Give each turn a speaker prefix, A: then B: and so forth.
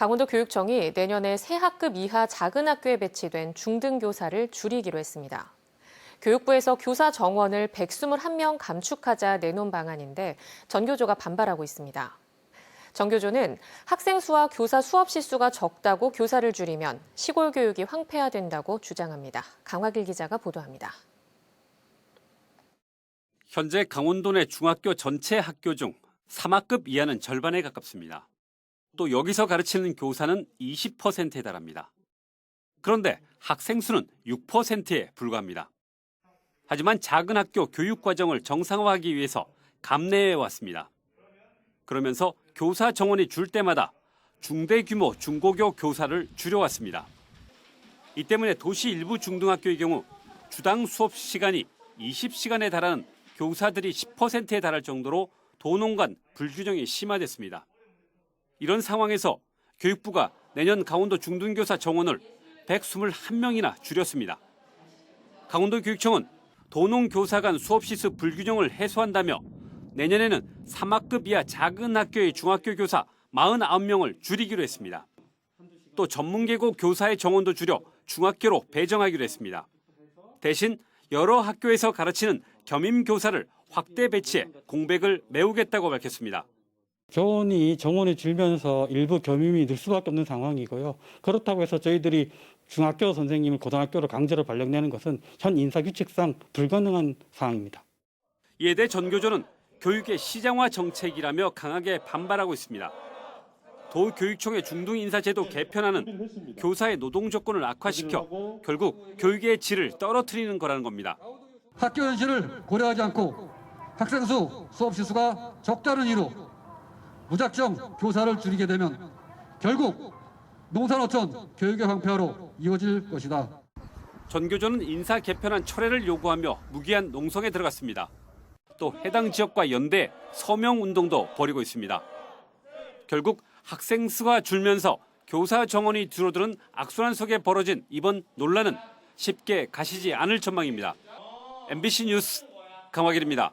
A: 강원도 교육청이 내년에 새 학급 이하 작은 학교에 배치된 중등교사를 줄이기로 했습니다. 교육부에서 교사 정원을 121명 감축하자 내놓은 방안인데 전교조가 반발하고 있습니다. 전교조는 학생 수와 교사 수업 시수가 적다고 교사를 줄이면 시골 교육이 황폐화된다고 주장합니다. 강화길 기자가 보도합니다.
B: 현재 강원도 내 중학교 전체 학교 중 3학급 이하는 절반에 가깝습니다. 또 여기서 가르치는 교사는 20%에 달합니다. 그런데 학생 수는 6%에 불과합니다. 하지만 작은 학교 교육 과정을 정상화하기 위해서 감내해 왔습니다. 그러면서 교사 정원이 줄 때마다 중대 규모 중고교 교사를 줄여왔습니다. 이 때문에 도시 일부 중등학교의 경우 주당 수업 시간이 20시간에 달하는 교사들이 10%에 달할 정도로 도농 간 불균형이 심화됐습니다. 이런 상황에서 교육부가 내년 강원도 중등교사 정원을 121명이나 줄였습니다. 강원도 교육청은 도농 교사 간 수업 시수 불균형을 해소한다며 내년에는 3학급 이하 작은 학교의 중학교 교사 49명을 줄이기로 했습니다. 또 전문계고 교사의 정원도 줄여 중학교로 배정하기로 했습니다. 대신 여러 학교에서 가르치는 겸임 교사를 확대 배치해 공백을 메우겠다고 밝혔습니다.
C: 교원이 정원이 줄면서 일부 겸임이 늘 수밖에 없는 상황이고요. 그렇다고 해서 저희들이 중학교 선생님을 고등학교로 강제로 발령내는 것은 현 인사규칙상 불가능한 사항입니다.
B: 이에 대해 전교조는 교육의 시장화 정책이라며 강하게 반발하고 있습니다. 도교육청의 중등인사제도 개편안은 교사의 노동 조건을 악화시켜 결국 교육의 질을 떨어뜨리는 거라는 겁니다.
D: 학교 현실을 고려하지 않고 학생 수, 수업 시수가 적다는 이유로 무작정 교사를 줄이게 되면 결국 농산어촌 교육의 황폐화로 이어질 것이다.
B: 전교조는 인사 개편안 철회를 요구하며 무기한 농성에 들어갔습니다. 또 해당 지역과 연대 서명 운동도 벌이고 있습니다. 결국 학생 수가 줄면서 교사 정원이 줄어드는 악순환 속에 벌어진 이번 논란은 쉽게 가시지 않을 전망입니다. MBC 뉴스 강화길입니다.